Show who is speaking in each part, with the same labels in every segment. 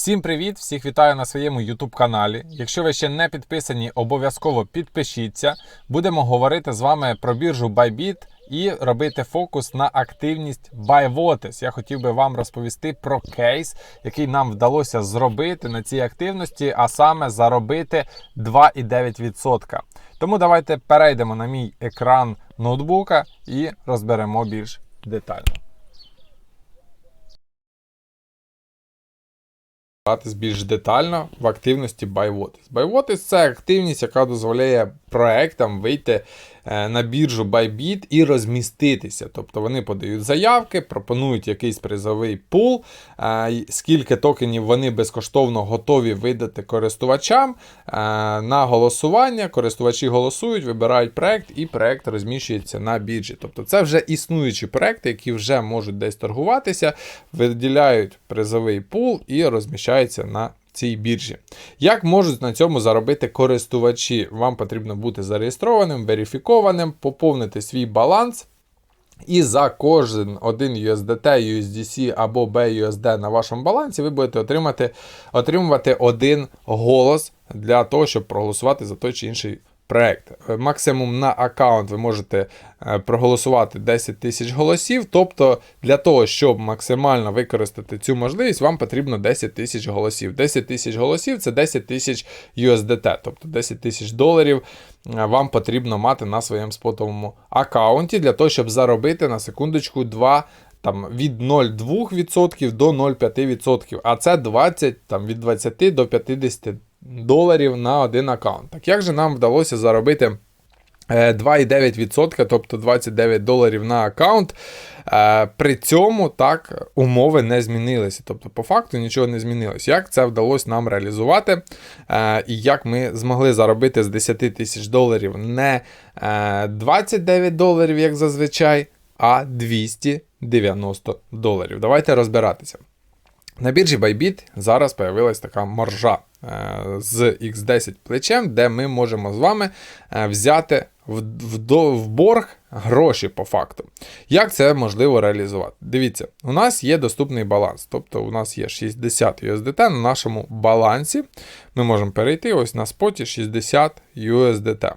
Speaker 1: Всім привіт! Всіх вітаю на своєму YouTube каналі. Якщо ви ще не підписані, обов'язково підпишіться. Будемо говорити з вами про біржу Bybit і робити фокус на активність BuyVotes. Я хотів би вам розповісти про кейс, який нам вдалося зробити на цій активності, а саме заробити 2,9%. Тому давайте перейдемо на мій екран ноутбука і розберемо більш детально. Гратись більш детально в активності BuyWatis. BuyWatis – це активність, яка дозволяє проектам вийти е, на біржу Bybit і розміститися. Тобто вони подають заявки, пропонують якийсь призовий пул, е, скільки токенів вони безкоштовно готові видати користувачам е, на голосування. Користувачі голосують, вибирають проект, і проект розміщується на біржі. Тобто це вже існуючі проекти, які вже можуть десь торгуватися, виділяють призовий пул і розміщаються на цій біржі. Як можуть на цьому заробити користувачі? Вам потрібно бути зареєстрованим, верифікованим, поповнити свій баланс. І за кожен один USDT, USDC або BUSD на вашому балансі ви будете отримати, отримувати один голос для того, щоб проголосувати за той чи інший проект. Максимум на аккаунт ви можете е, проголосувати 10 тисяч голосів. Тобто, для того, щоб максимально використати цю можливість, вам потрібно 10 тисяч голосів. 10 тисяч голосів це 10 тисяч USDT, тобто 10 тисяч доларів е, вам потрібно мати на своєму спотовому аккаунті для того, щоб заробити на секундочку 2 там від 0,2% до 0,5%, а це 20, там, від 20 до 50 доларів на один аккаунт. Так як же нам вдалося заробити е, 2,9%, тобто 29 доларів на аккаунт? Е, При цьому так умови не змінилися. Тобто, по факту нічого не змінилось. Як це вдалося нам реалізувати? Е, І як ми змогли заробити з 10 тисяч доларів не е, 29 доларів, як зазвичай, а 290 доларів. Давайте розбиратися. На біржі Bybit зараз появилась така маржа е, з X10 плечем, де ми можемо з вами е, взяти в, борг гроші по факту. Як це можливо реалізувати? Дивіться, у нас є доступний баланс, тобто у нас є 60 USDT на нашому балансі. Ми можемо перейти ось на споті 60 USDT.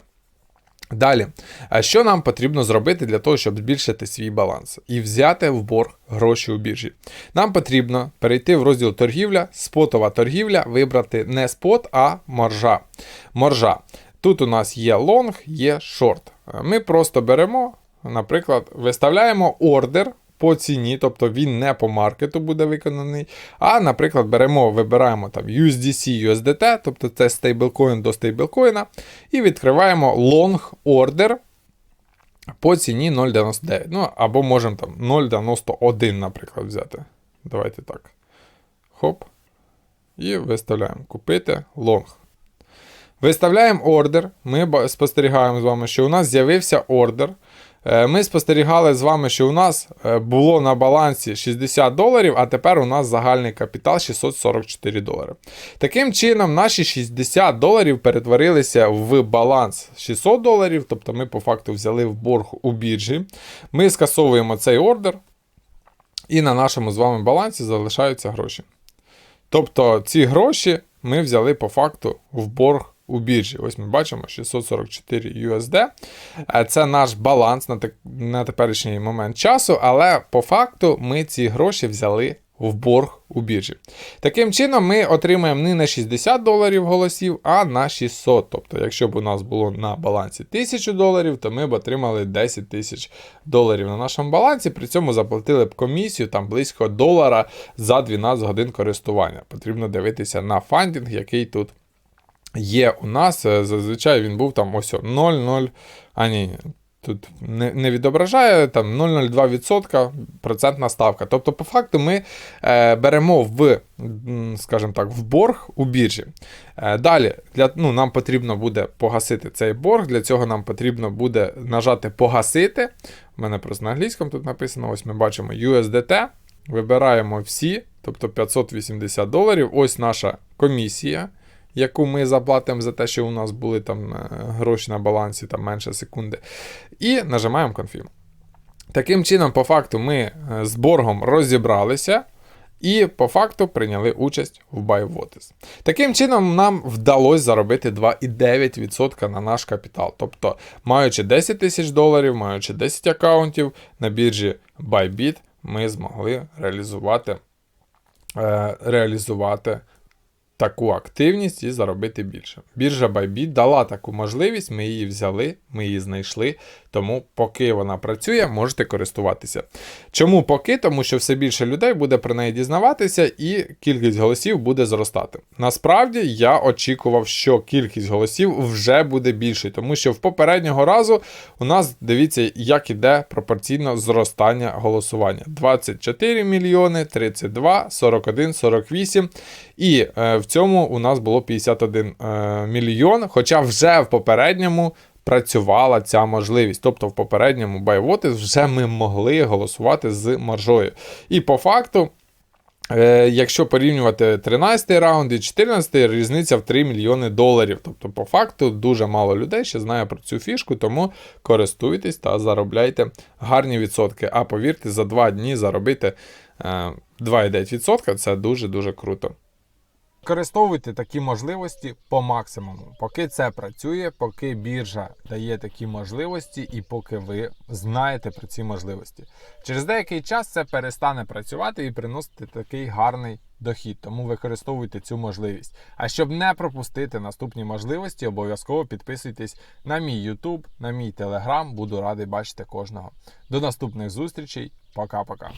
Speaker 1: Далі, а що нам потрібно зробити для того, щоб збільшити свій баланс і взяти в борг гроші у біржі? Нам потрібно перейти в розділ торгівля, спотова торгівля, вибрати не спот, а маржа. Маржа. Тут у нас є лонг, є шорт. Ми просто беремо, наприклад, виставляємо ордер по ціні, тобто він не по маркету буде виконаний. А, наприклад, беремо, вибираємо там USDC, USDT, тобто це стейблкоін до стейблкоїна, і відкриваємо long order по ціні 0,99. Ну, або можемо там 0,91, наприклад, взяти. Давайте так. Хоп. І виставляємо купити long. Виставляємо ордер. Ми спостерігаємо з вами, що у нас з'явився ордер. Е, Ми спостерігали з вами, що у нас е, було на балансі 60 доларів, а тепер у нас загальний капітал 644 долари. Таким чином, наші 60 доларів перетворилися в баланс 600 доларів, тобто ми по факту взяли в борг у біржі. Ми скасовуємо цей ордер, і на нашому з вами балансі залишаються гроші. Тобто ці гроші ми взяли по факту в борг у біржі. Ось ми бачимо 644 USD. Е, Це наш баланс на, на теперішній момент часу, але по факту ми ці гроші взяли в борг у біржі. Таким чином, ми отримаємо не на 60 доларів голосів, а на 600. Тобто, якщо б у нас було на балансі 1000 доларів, то ми б отримали 10 тисяч доларів на нашому балансі. При цьому заплатили б комісію там близько долара за 12 годин користування. Потрібно дивитися на фандінг, який тут є у нас. Е, Зазвичай він був там ось 0,0, а ні, тут не, не відображає там 0,02% процентна ставка. Тобто, по факту, ми е, беремо в, скажімо так, в борг у біржі. Е, далі, для, ну, нам потрібно буде погасити цей борг. Для цього нам потрібно буде нажати погасити. У мене просто на англійському тут написано: ось ми бачимо USDT. Вибираємо всі, тобто 580 доларів. Ось наша комісія яку ми заплатимо за те, що у нас були там е, гроші на балансі там менше секунди. І нажимаємо Confirm. Таким чином, по факту, ми е, з боргом розібралися. і по факту прийняли участь в BuyWatis. Таким чином, нам вдалося заробити 2,9% на наш капітал. Тобто, маючи 10 тисяч доларів, маючи 10 аккаунтів на біржі Bybit, ми змогли реалізувати, е, реалізувати таку активність і заробити більше. Біржа Bybit дала таку можливість, ми її взяли, ми її знайшли. Тому, поки вона працює, можете користуватися. Чому поки? Тому що все більше людей буде про неї дізнаватися, і кількість голосів буде зростати. Насправді я очікував, що кількість голосів вже буде більше, тому що в попереднього разу у нас дивіться, як іде пропорційно зростання голосування: 24 мільйони, 32, 41, 48. І е, в цьому у нас було 51 е, мільйон. Хоча вже в попередньому працювала ця можливість. Тобто в попередньому BuyWatis вже ми могли голосувати з маржою. І по факту. Е, якщо порівнювати 13 й раунд і 14, й різниця в 3 мільйони доларів. Тобто, по факту, дуже мало людей ще знає про цю фішку, тому користуйтесь та заробляйте гарні відсотки. А повірте, за 2 дні заробити е, 2,9% це дуже-дуже круто. Використовуйте такі можливості по максимуму. Поки це працює, поки біржа дає такі можливості, і поки ви знаєте про ці можливості. Через деякий час це перестане працювати і приносити такий гарний дохід. Тому використовуйте цю можливість. А щоб не пропустити наступні можливості, обов'язково підписуйтесь на мій YouTube, на мій Telegram. Буду радий бачити кожного. До наступних зустрічей. Пока-пока.